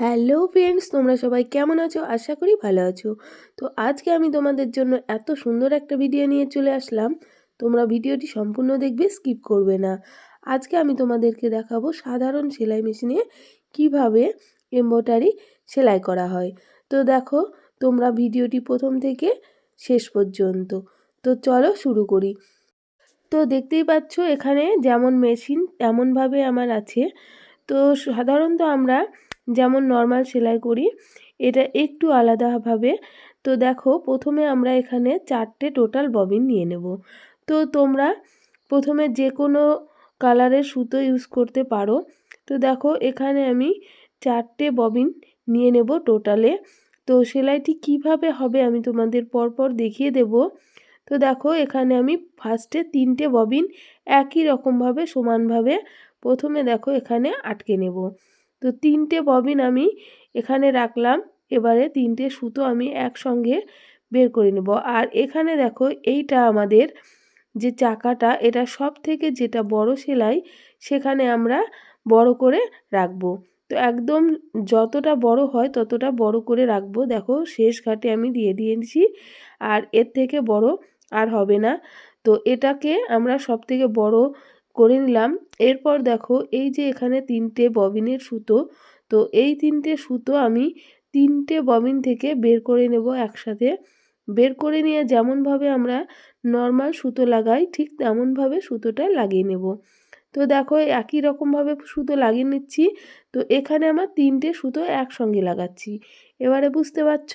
Hello friends, তোমরা সবাই কেমন আছো? আশা করি ভালো আছো। তো আজকে আমি তোমাদের জন্য এত সুন্দর একটা ভিডিও নিয়ে চলে আসলাম। তোমরা ভিডিওটি সম্পূর্ণ দেখবে স্কিপ করবে না। আজকে আমি তোমাদেরকে দেখাবো সাধারণ সেলাই মেশিনে কীভাবে এম্ব্রয়ডারি সেলাই করা হয়। তো দেখো, তোমরা ভিডিওটি প্রথম থেকে শেষ পর্যন্ত। তো চলো শুরু করি। তো দেখতেই পাচ্ছ, এখানে যেমন মেশিন তেমনভাবে আমার আছে। তো সাধারণত আমরা যেমন নর্মাল সেলাই করি, এটা একটু আলাদাভাবে। তো দেখো, প্রথমে আমরা এখানে চারটে টোটাল ববিন নিয়ে নেব। তো তোমরা প্রথমে যে কোনো কালারের সুতো ইউজ করতে পারো। তো দেখো, এখানে আমি চারটে ববিন নিয়ে নেব টোটালে তো সেলাইটি কীভাবে হবে আমি তোমাদের পরপর দেখিয়ে দেব। তো দেখো, এখানে আমি ফার্স্টে তিনটে ববিন একই রকমভাবে সমানভাবে প্রথমে দেখো, এখানে আটকে নেব। তো তিনটে ববিন আমি এখানে রাখলাম। এবারে তিনটে সুতো আমি একসঙ্গে বের করে নেব। আর এখানে দেখো, এইটা আমাদের যে চাকাটা, এটা সব থেকে যেটা বড় সেলাই, সেখানে আমরা বড় করে রাখব। তো একদম যতটা বড় হয় ততটা বড় করে রাখব। দেখো, শেষ ঘাটে আমি দিয়ে দিয়েছি। আর এর থেকে বড় আর হবে না। তো এটাকে আমরা সব থেকে বড় করে নিলাম। এরপর দেখো, এই যে এখানে তিনটে ববিনের সুতো, তো এই তিনটে সুতো আমি তিনটে ববিন থেকে বের করে নেব একসাথে। বের করে নিয়ে যেমনভাবে আমরা নর্মাল সুতো লাগাই, ঠিক তেমনভাবে সুতোটা লাগিয়ে নেব। তো দেখো, একই রকমভাবে সুতো লাগিয়ে নিচ্ছি। তো এখানে আমার তিনটে সুতো একসঙ্গে লাগাচ্ছি। এবারে বুঝতে পারছ?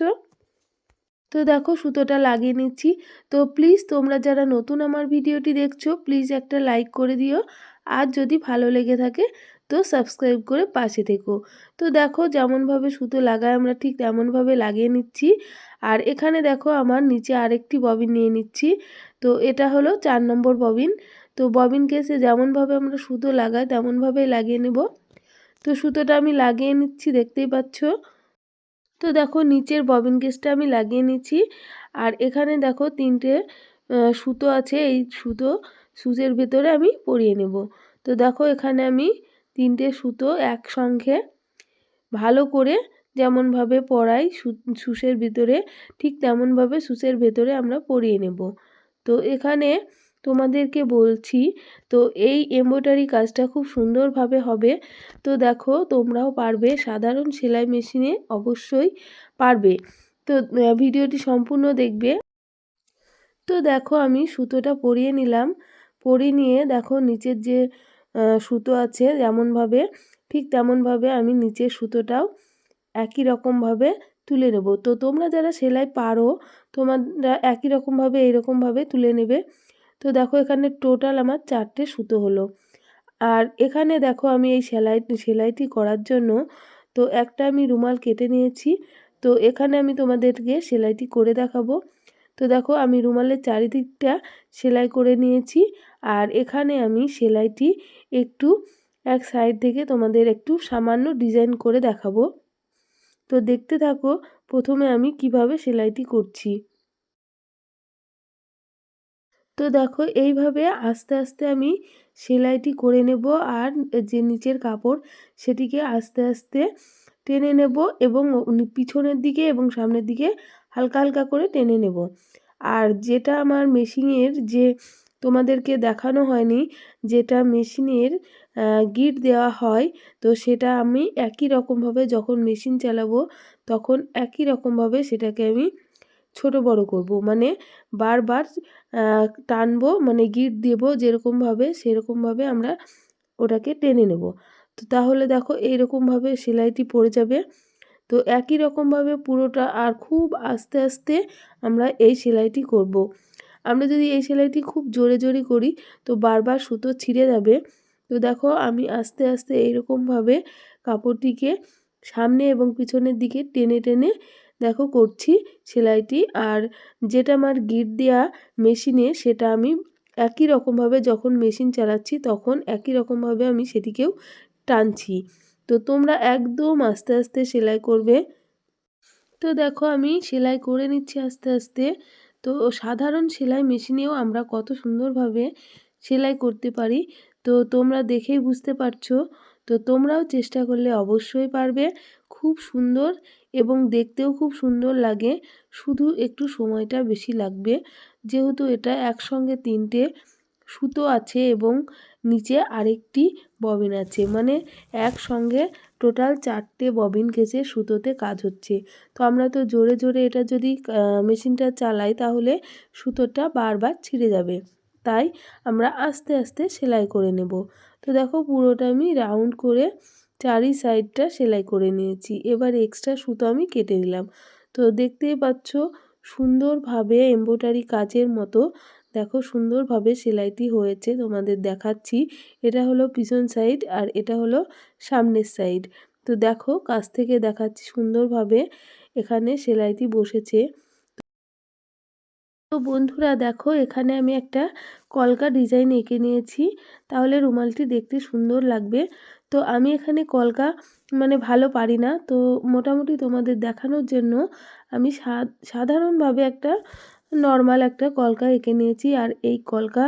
তো দেখো সুতোটা লাগিয়ে নিচ্ছি। তো প্লিজ তোমরা যারা নতুন আমার ভিডিওটি দেখছ প্লিজ একটা লাইক করে দিও। আর যদি ভালো লেগে থাকে, তো সাবস্ক্রাইব করে পাশে থেকো। তো দেখো যেমনভাবে সুতো লাগায় আমরা ঠিক তেমনভাবে লাগিয়ে নিচ্ছি। আর এখানে দেখো আমার নিচে আরেকটি ববিন নিয়ে নিচ্ছি। তো এটা হলো চার নম্বর ববিন। তো ববিন কেসে যেমনভাবে আমরা সুতো লাগাই, তেমনভাবেই লাগিয়ে নেব। তো সুতোটা আমি লাগিয়ে নিচ্ছি, দেখতেই পাচ্ছ? তো দেখো নিচের ববিন কেসটা আমি লাগিয়ে নিচ্ছি। আর এখানে দেখো তিনটে সুতো আছে, এই সুতো সুচের ভেতরে আমি পরিয়ে নেব। তো দেখো এখানে আমি তিনটে সুতো একসঙ্গে ভালো করে যেমনভাবে পরাই সুসের ভিতরে, ঠিক তেমনভাবে সুসের ভেতরে আমরা পরিয়ে নেব। তো এখানে তোমাদেরকে বলছি, তো এই এমব্রয়ডারি কাজটা খুব সুন্দরভাবে হবে। তো দেখো, তোমরাও পারবে, সাধারণ সেলাই মেশিনে অবশ্যই পারবে। তো ভিডিওটি সম্পূর্ণ দেখবে। তো দেখো, আমি সুতোটা পরিয়ে নিলাম। পরিয়ে নিয়ে দেখো, নিচের যে সুতো আছে যেমনভাবে, ঠিক তেমনভাবে আমি নিচের সুতোটাও একই রকমভাবে তুলে নেব। তো তোমরা যারা সেলাই পারো, তোমরা একই রকমভাবে, এইরকমভাবে তুলে নেবে। তো দেখো এখানে টোটাল আমার চারটে সুতো হলো। আর এখানে দেখো আমি এই সেলাই, সেলাইটি করার জন্য তো একটা আমি রুমাল কেটে নিয়েছি। তো এখানে আমি তোমাদেরকে সেলাইটি করে দেখাবো। তো দেখো আমি রুমালের চারিদিকটা সেলাই করে নিয়েছি। আর এখানে আমি সেলাইটি একটু এক সাইড থেকে তোমাদের একটু সামান্য ডিজাইন করে দেখাবো। তো দেখতে থাকো, প্রথমে আমি কীভাবে সেলাইটি করছি। তো দেখো, এইভাবে আস্তে আস্তে আমি সেলাইটি করে নেব আর যে নিচের কাপড় সেটিকে আস্তে আস্তে টেনে নেব এবং পিছনের দিকে এবং সামনের দিকে হালকা হালকা করে টেনে নেব। আর যেটা আমার মেশিনের যে তোমাদেরকে দেখানো হয়নি, যেটা মেশিনের গিট দেওয়া হয়, তো সেটা আমি একই রকমভাবে যখন মেশিন চালাবো, তখন একই রকমভাবে সেটাকে আমি ছোট বড় করব। মানে বারবার টানবো মানে গিট দেব যেরকমভাবে, সেরকমভাবে আমরা ওটাকে টেনে নেব। তো তাহলে দেখো এইরকমভাবে সেলাইটি পড়ে যাবে। তো একই রকমভাবে পুরোটা আর খুব আস্তে আস্তে আমরা এই সেলাইটি করব। আমরা যদি এই সেলাইটি খুব জোরে জোরে করি, তো বারবার সুতো ছিঁড়ে যাবে। তো দেখো আমি আস্তে আস্তে এইরকমভাবে কাপড়টিকে সামনে এবং পিছনের দিকে টেনে টেনে দেখো করছি সেলাইটি। আর যেটা আমার গিট দেওয়া মেশিনে, সেটা আমি একই রকমভাবে যখন মেশিন চালাচ্ছি, তখন একই রকমভাবে আমি সেটিকেও টানছি। তো তোমরা একদম আস্তে আস্তে সেলাই করবে। তো দেখো আমি সেলাই করে নিচ্ছি আস্তে আস্তে। তো সাধারণ সেলাই মেশিনেও আমরা কত সুন্দরভাবে সেলাই করতে পারি। তো তোমরা দেখেই বুঝতে পারছ। তো তোমরাও চেষ্টা করলে অবশ্যই পারবে। খুব সুন্দর এবং দেখতেও খুব সুন্দর লাগে। শুধু একটু সময়টা বেশি লাগবে। যেহেতু এটা একসঙ্গে তিনটে সুতো আছে এবং নিচে আরেকটি ববিন আছে। মানে একসঙ্গে টোটাল চারটে ববিন কেসে সুতোতে কাজ হচ্ছে। তো আমরা তো জোরে জোরে এটা যদি মেশিনটা চালাই তাহলে সুতোটা বারবার ছিঁড়ে যাবে। তাই আমরা আস্তে আস্তে সেলাই করে নেব। তো দেখো পুরোটা আমি রাউন্ড করে চারি সাইডটা সেলাই করে নিয়েছি। এবার এক্সট্রা সুতো আমি কেটে নিলাম। তো দেখতেই পাচ্ছ, সুন্দরভাবে এম্ব্রয়ডারি কাজের মতো, দেখো সুন্দরভাবে সেলাইটি হয়েছে তোমাদের দেখাচ্ছি। এটা হলো পিছন সাইড আর এটা হলো সামনের সাইড তো দেখো, কাছ থেকে দেখাচ্ছি সুন্দরভাবে এখানে সেলাইটি বসেছে। তো বন্ধুরা দেখো, এখানে আমি একটা কলকা ডিজাইন এঁকে নিয়েছি। তাহলে রুমালটি দেখতে সুন্দর লাগবে। তো আমি এখানে কলকা মানে ভালো পারি না। তো মোটামুটি তোমাদের দেখানোর জন্য আমি সাধারণভাবে একটা নর্মাল একটা কলকা এঁকে নিয়েছি। আর এই কলকা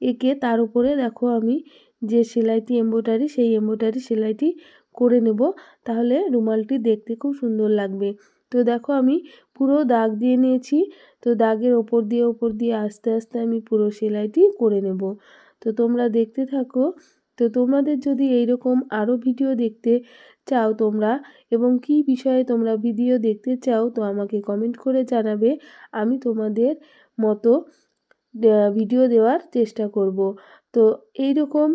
এঁকে তার উপরে দেখো আমি যে সেলাইটি এম্ব্রয়ডারি সেই এম্ব্রয়ডারি সেলাইটি করে নেব। তাহলে রুমালটি দেখতে খুব সুন্দর লাগবে। তো দেখো আমি পুরো দাগ দিয়ে নিয়েছি। তো দাগের ওপর দিয়ে ওপর দিয়ে আস্তে আস্তে আমি পুরো সেলাইটি করে নেব। তো তোমরা দেখতে থাকো। তো তোমাদের যদি এইরকম আরও ভিডিও দেখতে চাও তোমরা এবং কি বিষয়ে তোমরা ভিডিও দেখতে চাও, তো আমাকে কমেন্ট করে জানাবে। আমি তোমাদের মতো ভিডিও দেওয়ার চেষ্টা করব। তো এই রকম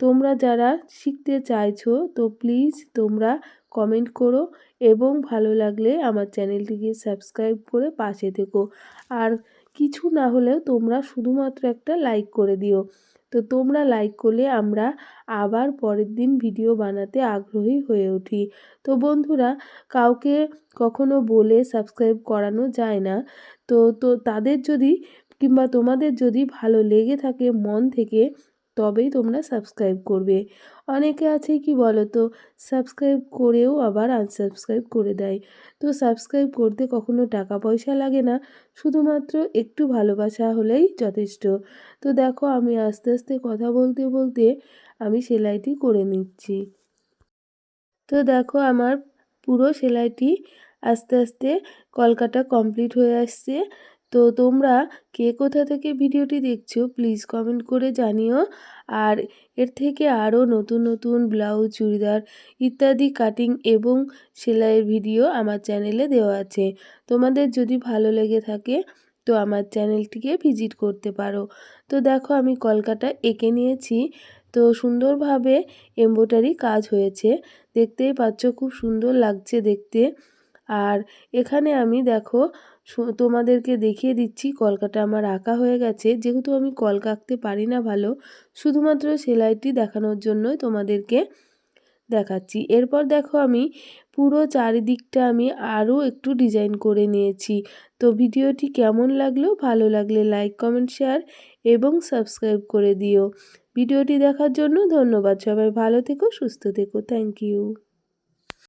তোমরা যারা শিখতে চাইছো, তো প্লিজ তোমরা কমেন্ট করো এবং ভালো লাগলে আমার চ্যানেলটিকে সাবস্ক্রাইব করে পাশে থেকো। আর কিছু না হলেও তোমরা শুধুমাত্র একটা লাইক করে দিও। তো তোমরা লাইক করলে আমরা আবার পরের দিন ভিডিও বানাতে আগ্রহী হয়ে উঠি। তো বন্ধুরা, কাউকে কখনো বলে সাবস্ক্রাইব করানো যায় না। তো তো তাদের যদি কিংবা তোমাদের যদি ভালো লেগে থাকে মন থেকে তবেই তোমরা সাবস্ক্রাইব করবে। অনেকে আছে কি বলো তো সাবস্ক্রাইব করেও আবার আনসাবস্ক্রাইব করে দেয়। তো সাবস্ক্রাইব করতে কখনো টাকা পয়সা লাগে না, শুধুমাত্র একটু ভালোবাসা হলেই যথেষ্ট। তো দেখো, আমি আস্তে আস্তে কথা বলতে বলতে আমি সেলাইটি করে নিচ্ছি। তো দেখো, আমার পুরো সেলাইটি আস্তে আস্তে কলকাটা কমপ্লিট হয়ে আসছে। তো তোমরা কে কোথা থেকে ভিডিওটি দেখছ প্লিজ কমেন্ট করে জানিও। আর এর থেকে আরও নতুন নতুন ব্লাউজ, চুড়িদার ইত্যাদি কাটিং এবং সেলাইয়ের ভিডিও আমার চ্যানেলে দেওয়া আছে। তোমাদের যদি ভালো লেগে থাকে, তো আমার চ্যানেলটিকে ভিজিট করতে পারো। তো দেখো, আমি কলকাটা এঁকে নিয়েছি। তো সুন্দরভাবে এম্ব্রয়ডারি কাজ হয়েছে। দেখতেই পাচ্ছ, খুব সুন্দর লাগছে দেখতে। আর এখানে আমি দেখো তোমাদেরকে দেখিয়ে দিচ্ছি কলকাটা আমার আঁকা হয়ে গেছে। যেহেতু আমি কলকা আঁকতে পারি না ভালো, শুধুমাত্র সেলাইটি দেখানোর জন্যই তোমাদেরকে দেখাচ্ছি। এরপর দেখো আমি পুরো চারিদিকটা আমি আরও একটু ডিজাইন করে নিয়েছি। তো ভিডিওটি কেমন লাগল, ভালো লাগলে লাইক, কমেন্ট, শেয়ার এবং সাবস্ক্রাইব করে দিও। ভিডিওটি দেখার জন্য ধন্যবাদ, সবাই ভালো থেকো, সুস্থ থেকো, থ্যাংক ইউ।